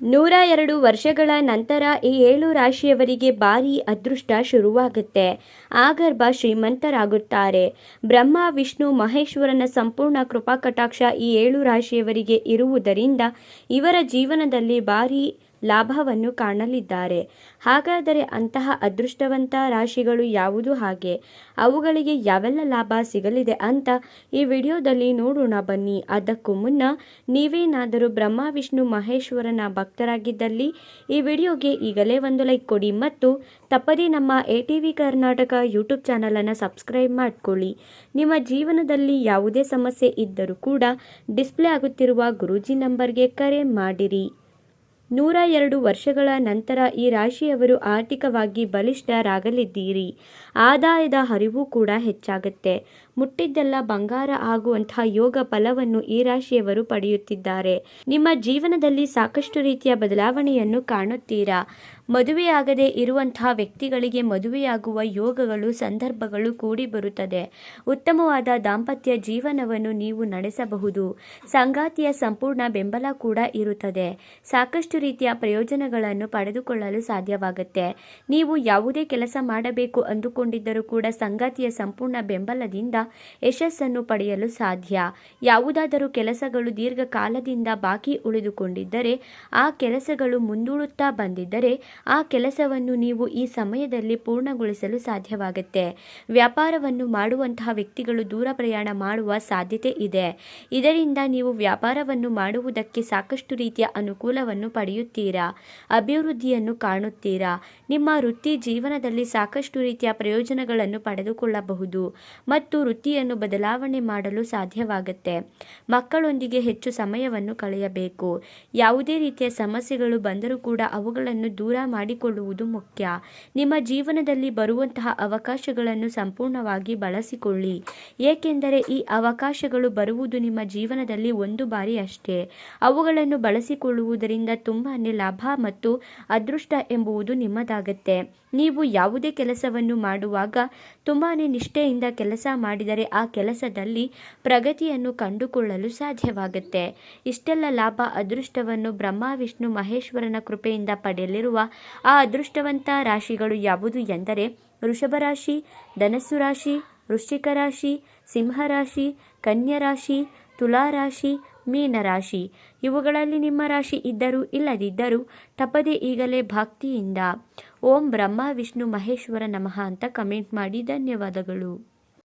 ನೂರ ಎರಡು ವರ್ಷಗಳ ನಂತರ ಈ ಏಳು ರಾಶಿಯವರಿಗೆ ಭಾರಿ ಅದೃಷ್ಟ ಶುರುವಾಗುತ್ತೆ. ಆಗರ್ಭ ಶ್ರೀಮಂತರಾಗುತ್ತಾರೆ. ಬ್ರಹ್ಮ, ವಿಷ್ಣು, ಮಹೇಶ್ವರನ ಸಂಪೂರ್ಣ ಕೃಪಾ ಕಟಾಕ್ಷ ಈ ಏಳು ರಾಶಿಯವರಿಗೆ ಇರುವುದರಿಂದ ಇವರ ಜೀವನದಲ್ಲಿ ಭಾರಿ ಲಾಭವನ್ನು ಕಾಣಲಿದ್ದಾರೆ. ಹಾಗಾದರೆ ಅಂತಹ ಅದೃಷ್ಟವಂತ ರಾಶಿಗಳು ಯಾವುದು ಹಾಗೆ? ಅವುಗಳಿಗೆ ಯಾವೆಲ್ಲ ಲಾಭ ಸಿಗಲಿದೆ ಅಂತ ಈ ವಿಡಿಯೋದಲ್ಲಿ ನೋಡೋಣ ಬನ್ನಿ. ಅದಕ್ಕೂ ಮುನ್ನ ನೀವೇನಾದರೂ ಬ್ರಹ್ಮ, ವಿಷ್ಣು, ಮಹೇಶ್ವರನ ಭಕ್ತರಾಗಿದ್ದಲ್ಲಿ ಈ ವಿಡಿಯೋಗೆ ಈಗಲೇ ಒಂದು ಲೈಕ್ ಕೊಡಿ ಮತ್ತು ತಪ್ಪದೇ ನಮ್ಮ A T V Karnataka YouTube ಚಾನಲನ್ನು ಸಬ್ಸ್ಕ್ರೈಬ್ ಮಾಡಿಕೊಳ್ಳಿ. ನಿಮ್ಮ ಜೀವನದಲ್ಲಿ ಯಾವುದೇ ಸಮಸ್ಯೆ ಇದ್ದರೂ ಕೂಡ ಡಿಸ್ಪ್ಲೇ ಆಗುತ್ತಿರುವ ಗುರೂಜಿ ನಂಬರ್ಗೆ ಕರೆ ಮಾಡಿರಿ. ನೂರ ಎರಡು ವರ್ಷಗಳ ನಂತರ ಈ ರಾಶಿಯವರು ಆರ್ಥಿಕವಾಗಿ ಬಲಿಷ್ಠರಾಗಲಿದ್ದೀರಿ. ಆದಾಯದ ಹರಿವು ಕೂಡ ಹೆಚ್ಚಾಗುತ್ತೆ. ಮುಟ್ಟಿದ್ದೆಲ್ಲ ಬಂಗಾರ ಆಗುವಂತಹ ಯೋಗ ಫಲವನ್ನು ಈ ರಾಶಿಯವರು ಪಡೆಯುತ್ತಿದ್ದಾರೆ. ನಿಮ್ಮ ಜೀವನದಲ್ಲಿ ಸಾಕಷ್ಟು ರೀತಿಯ ಬದಲಾವಣೆಯನ್ನು ಕಾಣುತ್ತೀರಾ? ಮದುವೆಯಾಗದೇ ಇರುವಂತಹ ವ್ಯಕ್ತಿಗಳಿಗೆ ಮದುವೆಯಾಗುವ ಯೋಗಗಳು, ಸಂದರ್ಭಗಳು ಕೂಡಿ ಬರುತ್ತದೆ ಉತ್ತಮವಾದ ದಾಂಪತ್ಯ ಜೀವನವನ್ನು ನೀವು ನಡೆಸಬಹುದು. ಸಂಗಾತಿಯ ಸಂಪೂರ್ಣ ಬೆಂಬಲ ಕೂಡ ಇರುತ್ತದೆ. ಸಾಕಷ್ಟು ರೀತಿಯ ಪ್ರಯೋಜನಗಳನ್ನು ಪಡೆದುಕೊಳ್ಳಲು ಸಾಧ್ಯವಾಗುತ್ತೆ. ನೀವು ಯಾವುದೇ ಕೆಲಸ ಮಾಡಬೇಕು ಅಂದುಕೊಂಡಿದ್ದರೂ ಕೂಡ ಸಂಗಾತಿಯ ಸಂಪೂರ್ಣ ಬೆಂಬಲದಿಂದ ಯಶಸ್ಸನ್ನು ಪಡೆಯಲು ಸಾಧ್ಯ. ಯಾವುದಾದರೂ ಕೆಲಸಗಳು ದೀರ್ಘಕಾಲದಿಂದ ಬಾಕಿ ಉಳಿದುಕೊಂಡಿದ್ದರೆ, ಆ ಕೆಲಸಗಳು ಮುಂದೂಡುತ್ತಾ ಬಂದಿದ್ದರೆ, ಆ ಕೆಲಸವನ್ನು ನೀವು ಈ ಸಮಯದಲ್ಲಿ ಪೂರ್ಣಗೊಳಿಸಲು ಸಾಧ್ಯವಾಗುತ್ತೆ. ವ್ಯಾಪಾರವನ್ನು ಮಾಡುವಂತಹ ವ್ಯಕ್ತಿಗಳು ದೂರ ಪ್ರಯಾಣ ಮಾಡುವ ಸಾಧ್ಯತೆ ಇದೆ. ಇದರಿಂದ ನೀವು ವ್ಯಾಪಾರವನ್ನು ಮಾಡುವುದಕ್ಕೆ ಸಾಕಷ್ಟು ರೀತಿಯ ಅನುಕೂಲವನ್ನು ಪಡೆಯುತ್ತೀರಾ? ಅಭಿವೃದ್ಧಿಯನ್ನು ಕಾಣುತ್ತೀರಾ? ನಿಮ್ಮ ವೃತ್ತಿ ಜೀವನದಲ್ಲಿ ಸಾಕಷ್ಟು ರೀತಿಯ ಪ್ರಯೋಜನಗಳನ್ನು ಪಡೆದುಕೊಳ್ಳಬಹುದು. ಮತ್ತು ವೃತ್ತಿಯನ್ನು ಬದಲಾವಣೆ ಮಾಡಲು ಸಾಧ್ಯವಾಗುತ್ತೆ. ಮಕ್ಕಳೊಂದಿಗೆ ಹೆಚ್ಚು ಸಮಯವನ್ನು ಕಳೆಯಬೇಕು. ಯಾವುದೇ ರೀತಿಯ ಸಮಸ್ಯೆಗಳು ಬಂದರೂ ಕೂಡ ಅವುಗಳನ್ನು ದೂರ ಮಾಡಿಕೊಳ್ಳುವುದು ಮುಖ್ಯ. ನಿಮ್ಮ ಜೀವನದಲ್ಲಿ ಬರುವಂತಹ ಅವಕಾಶಗಳನ್ನು ಸಂಪೂರ್ಣವಾಗಿ ಬಳಸಿಕೊಳ್ಳಿ. ಏಕೆಂದರೆ ಈ ಅವಕಾಶಗಳು ಬರುವುದು ನಿಮ್ಮ ಜೀವನದಲ್ಲಿ ಒಂದು ಬಾರಿ ಅಷ್ಟೇ ಅವುಗಳನ್ನು ಬಳಸಿಕೊಳ್ಳುವುದರಿಂದ ತುಂಬಾ ಲಾಭ ಮತ್ತು ಅದೃಷ್ಟ ಎಂಬುವುದು ನಿಮ್ಮದಾಗತ್ತೆ. ನೀವು ಯಾವುದೇ ಕೆಲಸವನ್ನು ಮಾಡುವಾಗ ತುಂಬಾ ನಿಷ್ಠೆಯಿಂದ ಕೆಲಸ ಮಾಡಿದರೆ ಆ ಕೆಲಸದಲ್ಲಿ ಪ್ರಗತಿಯನ್ನು ಕಂಡುಕೊಳ್ಳಲು ಸಾಧ್ಯವಾಗುತ್ತೆ. ಇಷ್ಟೆಲ್ಲ ಲಾಭ ಅದೃಷ್ಟವನ್ನು ಬ್ರಹ್ಮ, ವಿಷ್ಣು, ಮಹೇಶ್ವರನ ಕೃಪೆಯಿಂದ ಪಡೆಯಲಿರುವ ಆ ಅದೃಷ್ಟವಂತ ರಾಶಿಗಳು ಯಾವುದು ಎಂದರೆ ವೃಷಭರಾಶಿ ಧನಸ್ಸು ರಾಶಿ, ವೃಶ್ಚಿಕ ರಾಶಿ ಸಿಂಹರಾಶಿ ಕನ್ಯಾ ರಾಶಿ ತುಲಾರಾಶಿ ಮೀನರಾಶಿ ಇವುಗಳಲ್ಲಿ ನಿಮ್ಮ ರಾಶಿ ಇದ್ದರೂ ಇಲ್ಲದಿದ್ದರೂ ತಪ್ಪದೆ ಈಗಲೇ ಭಕ್ತಿಯಿಂದ ಓಂ ಬ್ರಹ್ಮ, ವಿಷ್ಣು, ಮಹೇಶ್ವರ ನಮಃ ಅಂತ ಕಮೆಂಟ್ ಮಾಡಿ ಧನ್ಯವಾದಗಳು.